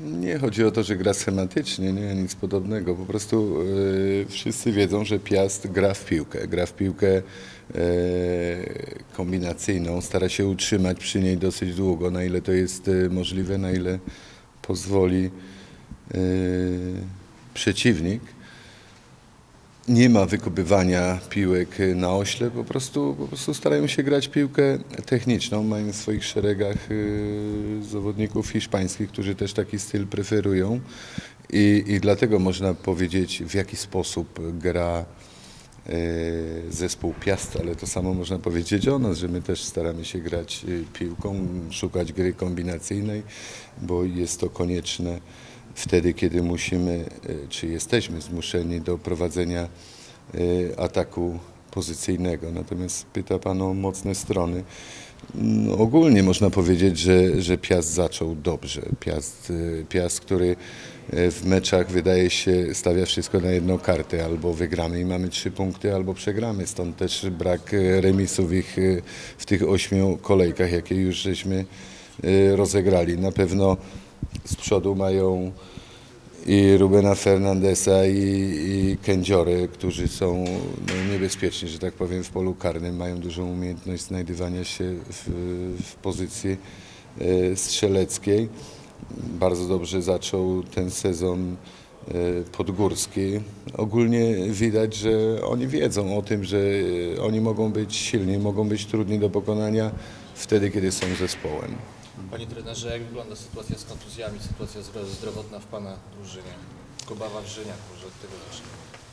Nie chodzi o to, że gra schematycznie, nie, nic podobnego. Po prostu e, wszyscy wiedzą, że Piast gra w piłkę. Gra w piłkę e, kombinacyjną, stara się utrzymać przy niej dosyć długo, na ile to jest e, możliwe, na ile pozwoli e, przeciwnik. Nie ma wykupywania piłek na ośle, po prostu, po prostu starają się grać piłkę techniczną. Mają w swoich szeregach y, zawodników hiszpańskich, którzy też taki styl preferują i, i dlatego można powiedzieć, w jaki sposób gra y, zespół Piast, ale to samo można powiedzieć o nas, że my też staramy się grać y, piłką, szukać gry kombinacyjnej, bo jest to konieczne wtedy, kiedy musimy, y, czy jesteśmy zmuszeni do prowadzenia y, ataku pozycyjnego. Natomiast pyta Pan o mocne strony. No, ogólnie można powiedzieć, że, że Piast zaczął dobrze. Piast, y, Piast, który w meczach wydaje się stawia wszystko na jedną kartę. Albo wygramy i mamy trzy punkty, albo przegramy. Stąd też brak remisów ich w tych ośmiu kolejkach, jakie już żeśmy rozegrali. Na pewno z przodu mają i Rubena Fernandesa i, i Kędziory, którzy są no, niebezpieczni, że tak powiem, w polu karnym, mają dużą umiejętność znajdywania się w, w pozycji e, strzeleckiej. Bardzo dobrze zaczął ten sezon e, Podgórski. Ogólnie widać, że oni wiedzą o tym, że e, oni mogą być silni, mogą być trudni do pokonania wtedy, kiedy są zespołem. Panie trenerze, jak wygląda sytuacja z kontuzjami, sytuacja zdro- zdrowotna w Pana drużynie? Kuba Wawrzyniak, może od tego zacznę.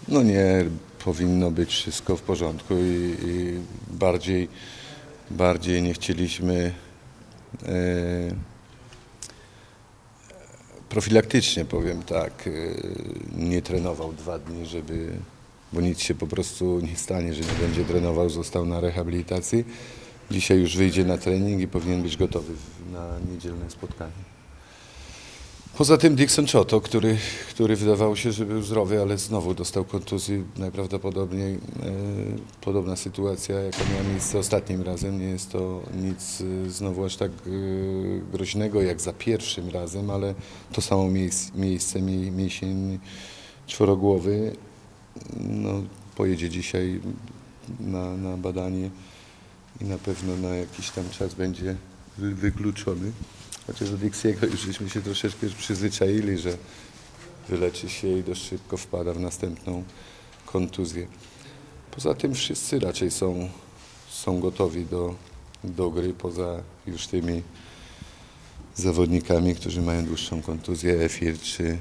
No nie, powinno być wszystko w porządku i, i bardziej, bardziej nie chcieliśmy e, profilaktycznie powiem tak, e, nie trenował dwa dni, żeby, bo nic się po prostu nie stanie, że nie będzie trenował, został na rehabilitacji. Dzisiaj już wyjdzie na trening i powinien być gotowy na niedzielne spotkanie. Poza tym Dixon Choto, który, który wydawało się, że był zdrowy, ale znowu dostał kontuzji. Najprawdopodobniej e, podobna sytuacja, jaka miała miejsce ostatnim razem. Nie jest to nic e, znowu aż tak e, groźnego jak za pierwszym razem, ale to samo miejsce, miejsce mie, mięsień czworogłowy. No, pojedzie dzisiaj na, na badanie i na pewno na jakiś tam czas będzie wy- wykluczony. Chociaż do Dixiego już żeśmy się troszeczkę przyzwyczaili, że wyleczy się i dość szybko wpada w następną kontuzję. Poza tym wszyscy raczej są, są gotowi do, do gry, poza już tymi zawodnikami, którzy mają dłuższą kontuzję, Efir czy,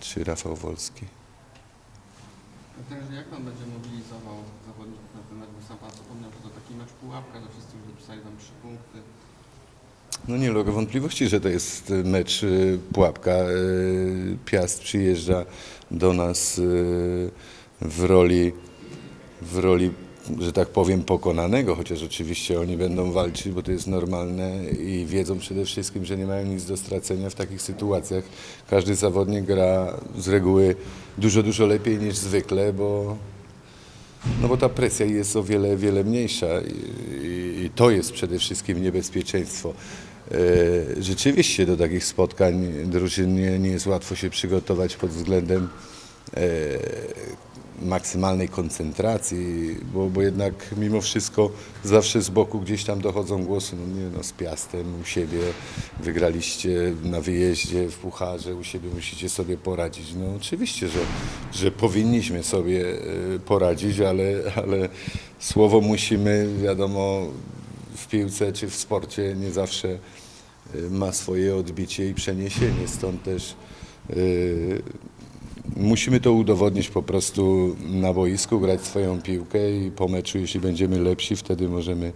czy Rafał Wolski. Także jak pan będzie mobilizował zawodników na ten mecz? Bo sam pan wspomniał, że to taki mecz pułapka, że wszyscy już dopisali tam trzy punkty. No nie ulega wątpliwości, że to jest mecz y, pułapka. Y, Piast przyjeżdża do nas y, w roli, w roli, że tak powiem, pokonanego, chociaż oczywiście oni będą walczyć, bo to jest normalne i wiedzą przede wszystkim, że nie mają nic do stracenia w takich sytuacjach. Każdy zawodnik gra z reguły dużo, dużo lepiej niż zwykle, bo no bo ta presja jest o wiele, wiele mniejsza i, i, to jest przede wszystkim niebezpieczeństwo. E, Rzeczywiście do takich spotkań drużyn nie, nie jest łatwo się przygotować pod względem e, maksymalnej koncentracji, bo, bo jednak mimo wszystko zawsze z boku gdzieś tam dochodzą głosy, no nie no, z Piastem u siebie wygraliście na wyjeździe w Pucharze, u siebie musicie sobie poradzić. No oczywiście, że, że powinniśmy sobie e, poradzić, ale, ale słowo musimy, wiadomo, w piłce czy w sporcie nie zawsze e, ma swoje odbicie i przeniesienie, stąd też e, Musimy to udowodnić po prostu na boisku, grać swoją piłkę i po meczu, jeśli będziemy lepsi, wtedy możemy,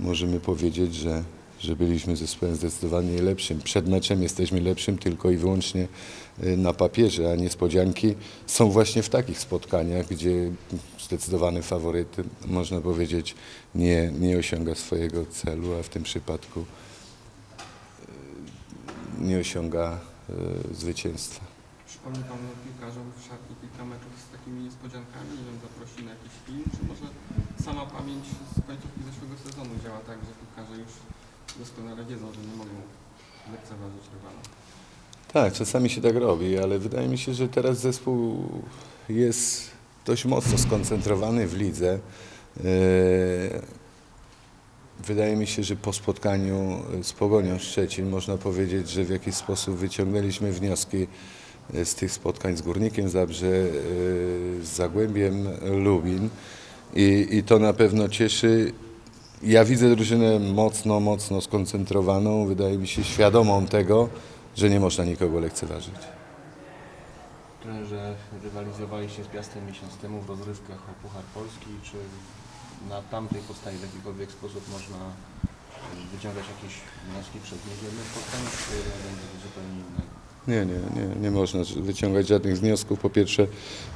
możemy powiedzieć, że, że byliśmy zespołem zdecydowanie lepszym. Przed meczem jesteśmy lepszym tylko i wyłącznie y, na papierze, a niespodzianki są właśnie w takich spotkaniach, gdzie zdecydowany faworyt, można powiedzieć, nie, nie osiąga swojego celu, a w tym przypadku y, nie osiąga y, zwycięstwa. Przypomni pan piłkarzom szatni kilka meczów z takimi niespodziankami, nie wiem, zaprosi na jakiś film, czy może sama pamięć z końcówki zeszłego sezonu działa tak, że piłkarze już doskonale wiedzą, że nie mogą lekceważyć rywala. Tak, czasami się tak robi, ale wydaje mi się, że teraz zespół jest dość mocno skoncentrowany w lidze. Eee, Wydaje mi się, że po spotkaniu z Pogonią Szczecin można powiedzieć, że w jakiś sposób wyciągnęliśmy wnioski e, z tych spotkań z Górnikiem Zabrze, e, z Zagłębiem Lubin i, i to na pewno cieszy. Ja widzę drużynę mocno, mocno skoncentrowaną, wydaje mi się świadomą tego, że nie można nikogo lekceważyć. Trenerze, rywalizowaliście z Piastem miesiąc temu w rozrywkach o Puchar Polski. Czy na tamtej podstawie w jakikolwiek sposób można wyciągać jakieś wnioski przed niedzielnym spotkaniem, czy będzie to zupełnie innego? Nie, nie, nie, nie można wyciągać żadnych wniosków. Po pierwsze,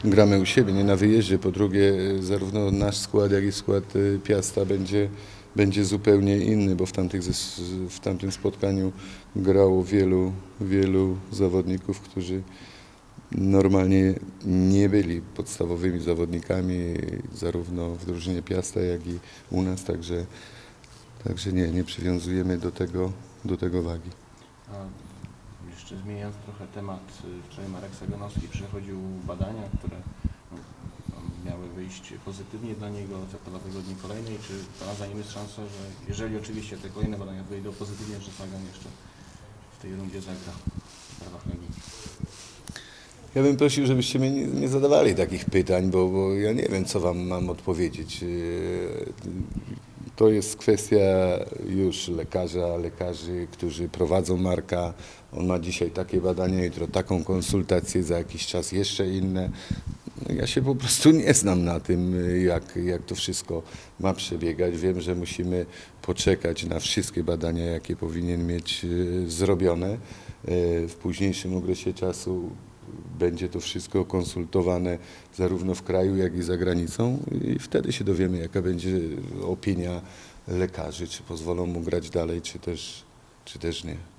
gramy u siebie, nie na wyjeździe. Po drugie, zarówno nasz skład, jak i skład e, Piasta będzie, będzie zupełnie inny, bo w, tamtych, w tamtym spotkaniu grało wielu, wielu zawodników, którzy normalnie nie byli podstawowymi zawodnikami zarówno w drużynie Piasta, jak i u nas, także, także nie, nie przywiązujemy do tego, do tego wagi. Jeszcze zmieniając trochę temat, y, wczoraj Marek Saganowski przechodził badania, które no, miały wyjść pozytywnie dla niego za dwa tygodnie kolejnej. Czy Pana zdaniem jest szansa, że jeżeli oczywiście te kolejne badania wyjdą pozytywnie, że Sagan jeszcze w tej rundzie zagra w prawach Legii? Ja bym prosił, żebyście mnie nie, nie zadawali takich pytań, bo, bo ja nie wiem, co wam mam odpowiedzieć. To jest kwestia już lekarza, lekarzy, którzy prowadzą Marka. On ma dzisiaj takie badania, jutro taką konsultację, za jakiś czas jeszcze inne. No, Ja się po prostu nie znam na tym, jak, jak to wszystko ma przebiegać. Wiem, że musimy poczekać na wszystkie badania, jakie powinien mieć yy, zrobione. Yy, W późniejszym okresie czasu będzie to wszystko konsultowane zarówno w kraju, jak i za granicą i wtedy się dowiemy, jaka będzie opinia lekarzy, czy pozwolą mu grać dalej, czy też, czy też nie.